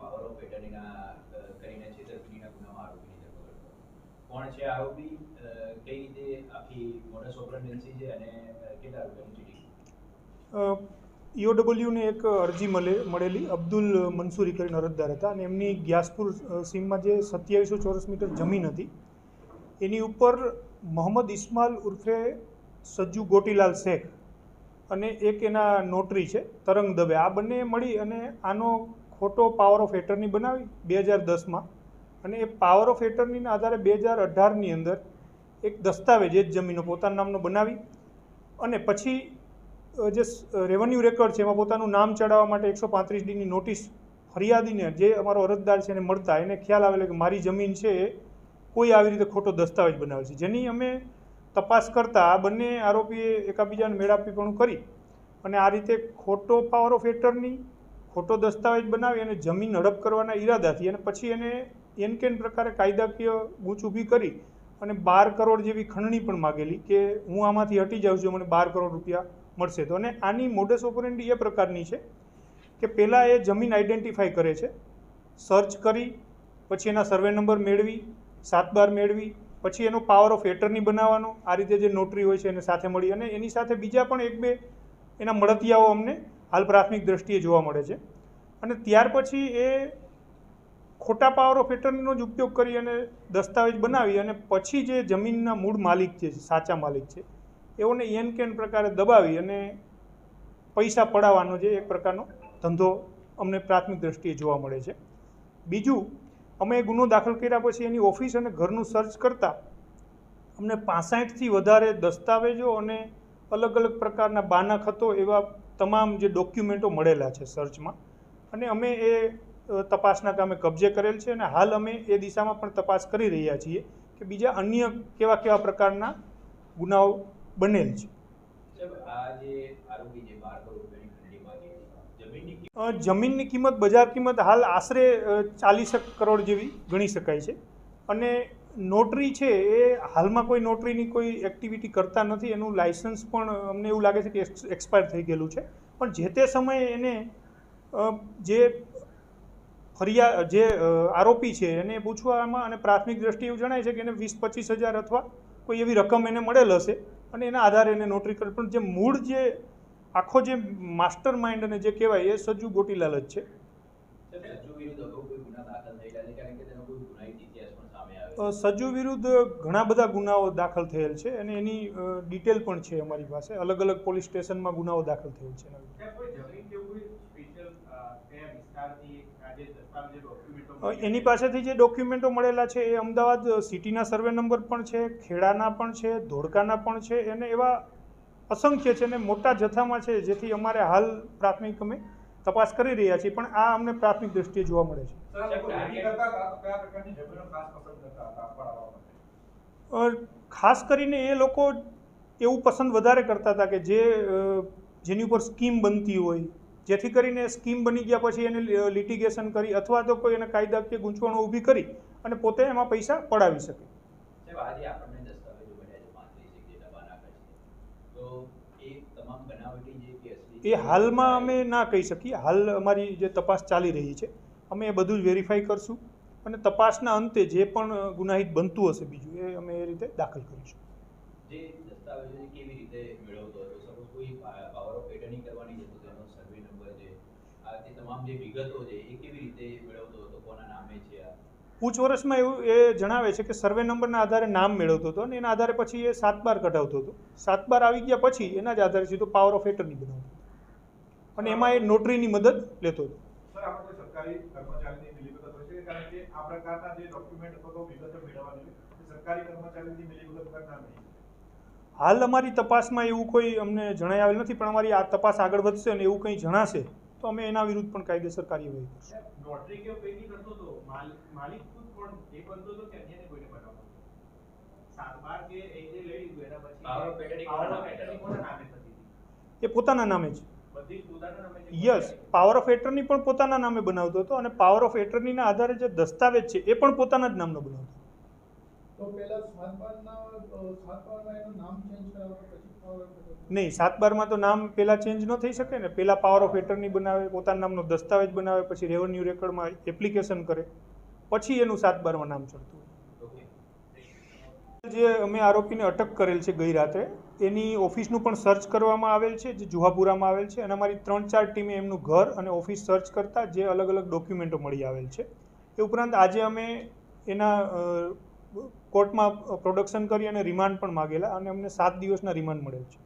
Power of એટર્નીના કરીને છેતરપિંડીના ગુનામાં આરોપીની ધરપકડ કોણ છે આરોપી? કઈ રીતે આખી મોડસ ઓપરેન્ડન્સી છે અને કેટલા રૂપિયાની ઈઓડબલ્યુને એક અરજી મળે, મળેલી. અબ્દુલ મનસુરી કરીને અરજદાર હતા અને એમની ગ્યાસપુર સીમમાં જે સત્યાવીસો ચોરસ મીટર જમીન હતી, એની ઉપર મોહમ્મદ ઇસ્માલ ઉર્ફે સજ્જુ ગોટીલાલ શેખ અને એક એના નોટરી છે તરંગ દવે આ બંને મળી અને આનો ખોટો પાવર ઓફ એટર્ની બનાવી બે હજાર દસમાં. અને એ પાવર ઓફ એટર્નીના આધારે બે હજાર અઢારની અંદર એક દસ્તાવેજ, એ જ જમીનો પોતાના નામનો બનાવી અને પછી જે રેવન્યુ રેકોર્ડ છે, એમાં પોતાનું નામ ચડાવવા માટે એકસો પાંત્રીસ ડીની નોટિસ ફરિયાદીને જે અમારો અરજદાર છે એને મળતા, એને ખ્યાલ આવેલો કે મારી જમીન છે એ કોઈ આવી રીતે ખોટો દસ્તાવેજ બનાવે છે. જેની અમે તપાસ કરતાં બંને આરોપીએ એકાબીજાને મેળાપીપણું કરી અને આ રીતે ખોટો પાવર ઓફ એટર્ની ખોટો દસ્તાવેજ બનાવી અને જમીન હડપ કરવાના ઈરાદાથી અને પછી એને એન કેન પ્રકારે કાયદાકીય ગૂંચ ઊભી કરી અને બાર કરોડ જેવી ખંડણી પણ માગેલી કે હું આમાંથી હટી જાઉં છું, મને બાર કરોડ રૂપિયા મળશે. તો અને આની મોડસ ઓપરેન્ડી એ પ્રકારની છે કે પહેલાં એ જમીન આઈડેન્ટિફાઈ કરે છે સર્ચ કરી, પછી એના સર્વે નંબર મેળવી, સાત બાર મેળવી, પછી એનો પાવર ઓફ એટર્ની બનાવવાનો, આ રીતે જે નોટરી હોય છે એને સાથે મળી અને એની સાથે બીજા પણ એક બે એના મળતિયાઓ અમને હાલ પ્રાથમિક દ્રષ્ટિએ જોવા મળે છે. અને ત્યાર પછી એ ખોટા પાવર ઓફ એટર્નીનો જ ઉપયોગ કરી અને દસ્તાવેજ બનાવી અને પછી જે જમીનના મૂળ માલિક છે, સાચા માલિક છે, એઓને એન કેન પ્રકારે દબાવી અને પૈસા પડાવવાનો જે એક પ્રકારનો ધંધો અમને પ્રાથમિક દ્રષ્ટિએ જોવા મળે છે. બીજું, અમે ગુનો દાખલ કર્યા પછી એની ઓફિસ અને ઘરનું સર્ચ કરતાં અમને પાસઠથી વધારે દસ્તાવેજો અને અલગ અલગ પ્રકારના બાના ખતો એવા તમામ જે ડોક્યુમેન્ટો મળેલા છે સર્ચમાં અને અમે એ તપાસના કામે કબજે કરેલ છે અને હાલ અમે એ દિશામાં પણ તપાસ કરી રહ્યા છીએ કે બીજા અન્ય કેવા કેવા પ્રકારના ગુનાઓ બનેલ છે. જમીનની કિંમત? બજાર કિંમત હાલ આશરે ચાલીસ કરોડ જેવી ગણી શકાય છે. અને નોટરી છે એ હાલમાં કોઈ નોટરીની કોઈ એક્ટિવિટી કરતા નથી. એનું લાઇસન્સ પણ અમને એવું લાગે છે કે એક્સપાયર થઈ ગયેલું છે. પણ જે તે સમયે એને જે ફરિયા, જે આરોપી છે એને પૂછવામાં અને પ્રાથમિક દ્રષ્ટિએ એવું જણાય છે કે એને વીસ, પચીસ હજાર અથવા કોઈ એવી રકમ એને મળેલ હશે અને એના આધારે એને નોટરી કરી, પણ જે મૂળ જે આખો જે માસ્ટર માઇન્ડ અને જે કહેવાય એ સજ્જુ ગોટીલાલ જ છે. સાહેબ, સજ્જુ વિરુદ્ધ ગુના દાખલ થયેલા છે. કારણ કે તેનો કોઈ ગુનાહિત ઇતિહાસ પણ સામે આવે સજ્જુ વિરુદ્ધ ઘણા બધા ગુનાઓ દાખલ થયેલ છે અને એની ડિટેલ પણ છે અમારી પાસે. અલગ અલગ પોલીસ સ્ટેશનમાં ગુનાઓ દાખલ થયેલ છે. એના વિરુદ્ધ. ત્યાં કોઈ જમીન કે કોઈ સ્પેશિયલ કયા વિસ્તારથી આ જે દસ્તાવેજો ડોક્યુમેન્ટો અ, એની પાસેથી જે ડોક્યુમેન્ટો મળેલા છે એ અમદાવાદ સિટીના સર્વે નંબર પણ છે ખેડાના પણ છે ધોળકાના પણ છે અને એવા અસંખ્ય છે અને મોટા જથ્થામાં છે જેથી અમારે હાલ પ્રાથમિક અમે તપાસ કરી રહ્યા છીએ પણ આ અમને પ્રાથમિક દ્રષ્ટિએ જોવા મળે છે. સર આ લોકો રેડી કરતા હતા તો કયા પ્રકારની જમીનો ખાસ પસંદ કરતા હતા પડાવવા માટે? અ, ખાસ કરીને એ લોકો એવું પસંદ વધારે કરતા હતા કે જે જેની ઉપર સ્કીમ બનતી હોય જેથી કરીને સ્કીમ બની ગયા પછી એને લિટિગેશન કરી અથવા તો કોઈ એને કાયદાકીય ગૂંચવણો ઊભી કરી અને પોતે એમાં પૈસા પડાવી શકે સાહેબ આજે આપણને દસ્તાવેજો મળ્યા છે પાંત્રીસ એક જેટલા બાના છે તો એ હાલમાં અમે ના કહી શકીએ. હાલ અમારી જે તપાસ ચાલી રહી છે અમે એ બધું જ વેરીફાઈ કરશું અને તપાસના અંતે જે પણ ગુનાહિત બનતું હશે બીજું એ અમે એ રીતે દાખલ કરીશું. તમામ જે વિગતો છે એ કેવી રીતે મેળવતો હતો? કોના નામે છે આ? પૂછપરછમાં એવું એ જણાવે છે કે સર્વે નંબરના આધારે નામ મેળવતો હતો અને એના આધારે પછી એ સાત બાર કઢાવતો હતો. સાત બાર આવી ગયા પછી એના જ આધારે સીધો પાવર ઓફ એટર્ની બનાવતો હતો. અને એમાં એ નોટરીની મદદ લેતો હતો. હાલ અમારી તપાસમાં એવું કોઈ અમને જણાઈ આવેલ નથી પણ અમારી આ તપાસ આગળ વધશે અને એવું કંઈ જણાશે તો અમે એના વિરુદ્ધ પણ કાયદેસર કાર્યવાહી કરશું. નોટરી કે પૈકી કરતો હતો માલિક માલિક ખુદ કોણ એ બનતો હતો કે અન્યને કોઈને બનાવતો? સાત બાર કે એ જે લઈ લીધું એના પછી Power of attorney Power કોના of નામે? attorney કોના નામે થતી હતી. એ પોતાના નામે જ બધી જ પોતાના નામે જે યસ પાવર ઓફ એટર્ની પણ પોતાના નામે બનાવતો હતો અને પાવર ઓફ એટર્નીના આધારે જે દસ્તાવેજ છે એ પણ પોતાના જ નામનો બનાવતો નહીં સાત બારમાં તો નામ પહેલાં ચેન્જ ન થઈ શકે ને. પહેલાં પાવર ઓફ એટર્ની બનાવે પોતાના નામનો દસ્તાવેજ બનાવે પછી રેવન્યુ રેકર્ડમાં એપ્લિકેશન કરે. પછી એનું સાત બારમાં નામ ચડતું હોય. જે અમે આરોપીને અટક કરેલ છે ગઈ રાત્રે એની ઓફિસનું પણ સર્ચ કરવામાં આવેલ છે જે જુહાપુરામાં આવેલ છે. અને અમારી ત્રણ ચાર ટીમે એમનું ઘર અને ઓફિસ સર્ચ કરતા જે અલગ અલગ ડોક્યુમેન્ટો મળી આવેલ છે. એ ઉપરાંત આજે અમે એના કોર્ટમાં પ્રોડક્શન કરી અને રિમાન્ડ પણ માગેલા અને અમને સાત દિવસના રિમાન્ડ મળેલ છે.